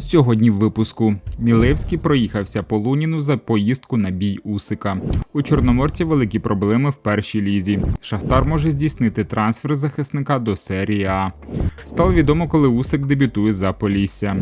Сьогодні в випуску Мілевський проїхався по Луніну за поїздку на бій Усика. У Чорноморці великі проблеми в першій лізі. Шахтар може здійснити трансфер захисника до серії А. Стало відомо, коли Усик дебютує за Полісся.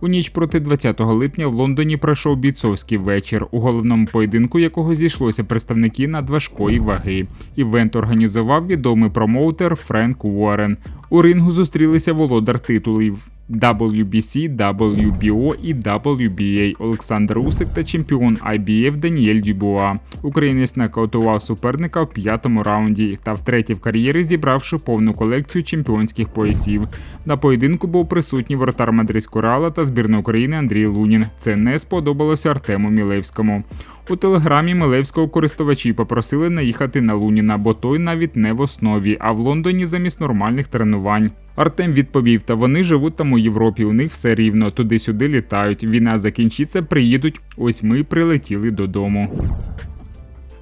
У ніч проти 20 липня в Лондоні пройшов бійцовський вечір, у головному поєдинку якого зійшлося представники надважкої ваги. Івент організував відомий промоутер Френк Уоррен. У рингу зустрілися володар титулів. WBC, WBO і WBA Олександр Усик та чемпіон IBF Даніель Дюбуа. Українець нокаутував суперника в п'ятому раунді та втретє в кар'єрі зібравши повну колекцію чемпіонських поясів. На поєдинку був присутній воротар мадридського Реала та збірної України Андрій Лунін. Це не сподобалося Артему Мілевському. У телеграмі Милевського користувачі попросили наїхати на Луніна, бо той навіть не в основі, а в Лондоні замість нормальних тренувань. Артем відповів: та вони живуть там у Європі. У них все рівно, туди-сюди літають. Війна закінчиться, приїдуть. Ось ми прилетіли додому.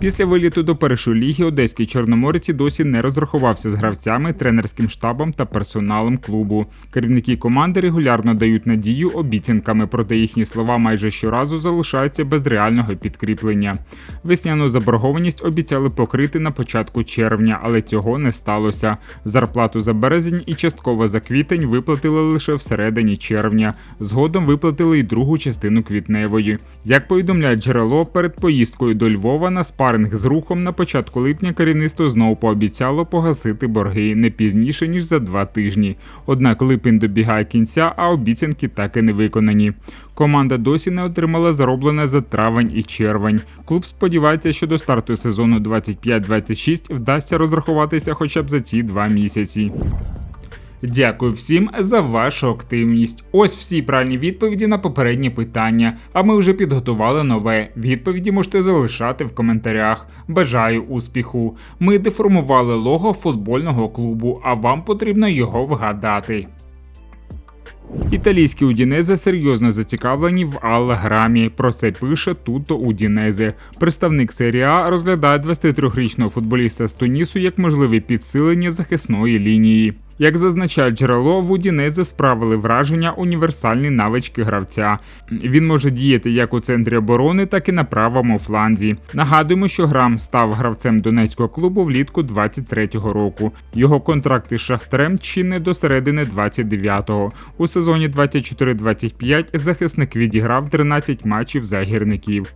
Після виліту до першої ліги одеський чорноморець досі не розрахувався з гравцями, тренерським штабом та персоналом клубу. Керівники команди регулярно дають надію обіцянками, проте їхні слова майже щоразу залишаються без реального підкріплення. Весняну заборгованість обіцяли покрити на початку червня, але цього не сталося. Зарплату за березень і частково за квітень виплатили лише всередині червня. Згодом виплатили й другу частину квітневої. Як повідомляє джерело, перед поїздкою до Львова на спаринг з рухом на початку липня керівництво знову пообіцяло погасити борги не пізніше ніж за два тижні. Однак липень добігає кінця, а обіцянки так і не виконані. Команда досі не отримала зароблене за травень і червень. Клуб сподівається, що до старту сезону 25-26 вдасться розрахуватися хоча б за ці два місяці. Дякую всім за вашу активність. Ось всі правильні відповіді на попередні питання. А ми вже підготували нове. Відповіді можете залишати в коментарях. Бажаю успіху. Ми деформували лого футбольного клубу, а вам потрібно його вгадати. Італійські Удінезе серйозно зацікавлені в Алла Про це пише Туто Удінезе. Представник серії А розглядає 23-річного футболіста з Тунісу як можливе підсилення захисної лінії. Як зазначає джерело, в Удінезе справили враження універсальні навички гравця. Він може діяти як у центрі оборони, так і на правому фланзі. Нагадуємо, що Грам став гравцем донецького клубу влітку 23-го року. Його контракт із Шахтарем чинне до середини 29-го. У сезоні 24-25 захисник відіграв 13 матчів за гірників.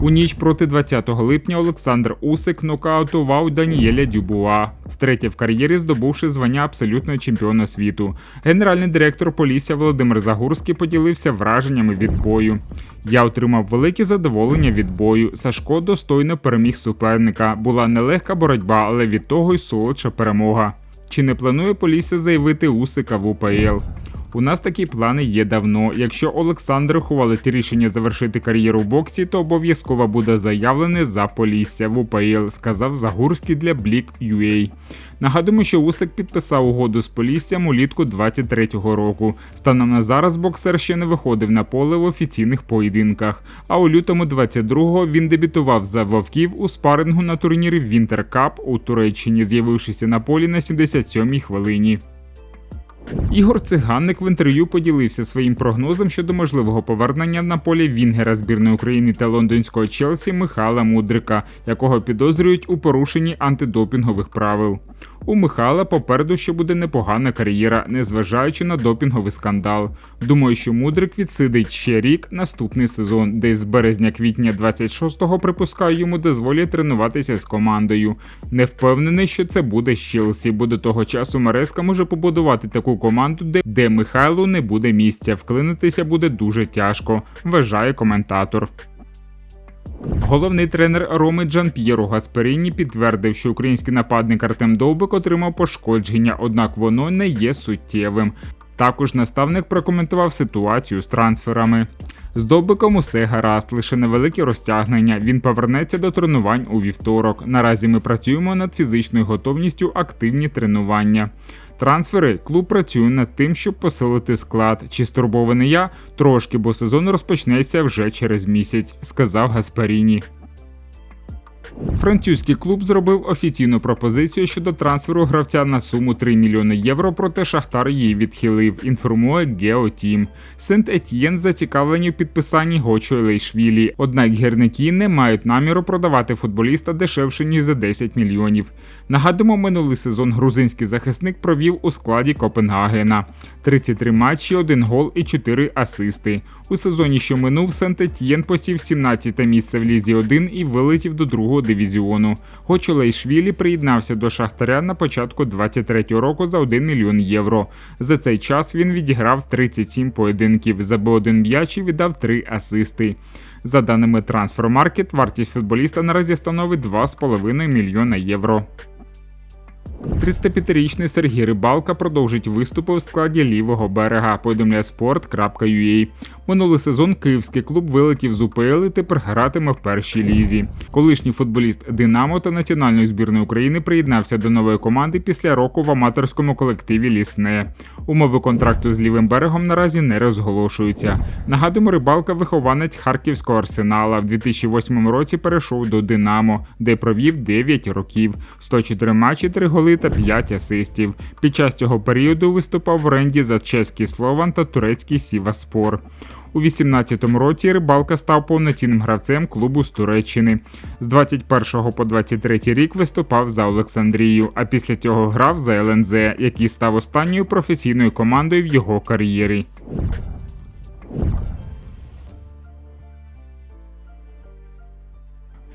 У ніч проти 20 липня Олександр Усик нокаутував Даніеля Дюбуа, втретє в кар'єрі здобувши звання абсолютного чемпіона світу. Генеральний директор Полісся Володимир Загурський поділився враженнями від бою. Я отримав велике задоволення від бою. Сашко достойно переміг суперника. Була нелегка боротьба, але від того й солодша перемога. Чи не планує Полісся заявити Усика в УПЛ? У нас такі плани є давно. Якщо Олександр ухвалить рішення завершити кар'єру в боксі, то обов'язково буде заявлений за Полісся в УПЛ, сказав Загурський для Блік UA. Нагадуємо, що Усик підписав угоду з Поліссям улітку 23-го року. Станом на зараз боксер ще не виходив на поле в офіційних поєдинках. А у лютому 22-го він дебютував за вовків у спарингу на турнірі Вінтер Кап у Туреччині, з'явившися на полі на 77-й хвилині. Ігор Циганник в інтерв'ю поділився своїм прогнозом щодо можливого повернення на полі Вінгера збірної України та лондонського Челсі Михайла Мудрика, якого підозрюють у порушенні антидопінгових правил. У Михайла попереду ще буде непогана кар'єра, незважаючи на допінговий скандал. Думаю, що Мудрик відсидить ще рік наступний сезон, десь з березня-квітня 26-го припускаю йому дозволять тренуватися з командою. Не впевнений, що це буде з Челсі, бо до того часу Мереска може побудувати таку команду, де, де Михайлу не буде місця. Вклинитися буде дуже тяжко, вважає коментатор. Головний тренер Роми Джан П'єро Гасперіні підтвердив, що український нападник Артем Довбик отримав пошкодження, однак воно не є суттєвим. Також наставник прокоментував ситуацію з трансферами. З Довбиком усе гаразд, лише невелике розтягнення. Він повернеться до тренувань у вівторок. Наразі ми працюємо над фізичною готовністю активні тренування. Трансфери клуб працює над тим, щоб посилити склад. Чи стурбований я? Трошки, бо сезон розпочнеться вже через місяць, сказав Гаспаріні. Французький клуб зробив офіційну пропозицію щодо трансферу гравця на суму 3 мільйони євро, проте Шахтар її відхилив. Інформує Геотім. Сент Етьєн зацікавлені в підписанні Гочо Лейшвілі. Однак гірники не мають наміру продавати футболіста дешевше ніж за 10 мільйонів. Нагадуємо, минулий сезон грузинський захисник провів у складі Копенгагена: 33 матчі, 1 гол і 4 асисти. У сезоні, що минув, Сент Етьєн посів 17 місце в лізі 1 і вилетів до другого дивізіону. Хоч Олейшвілі приєднався до Шахтаря на початку 23-го року за 1 мільйон євро. За цей час він відіграв 37 поєдинків, забив один м'яч і віддав 3 асисти. За даними Transfermarkt, вартість футболіста наразі становить 2,5 мільйона євро. 305-річний Сергій Рибалка продовжить виступи в складі лівого берега. Повідомляє sport.ua. Минулий сезон київський клуб вилетів з УПЛ і тепер гратиме в першій лізі. Колишній футболіст Динамо та національної збірної України приєднався до нової команди після року в аматорському колективі Лісне. Умови контракту з лівим берегом наразі не розголошуються. Нагадуємо, рибалка вихованець харківського арсенала. В 2008 році перейшов до Динамо, де провів 9 років, 104 матчі, 3 голи та 5 асистів. Під час цього періоду виступав в оренді за чеський Слован та турецький Сіваспор. У 18-му році рибалка став повноцінним гравцем клубу з Туреччини. З 21 по 23 рік виступав за Олександрію, а після цього грав за ЛНЗ, який став останньою професійною командою в його кар'єрі.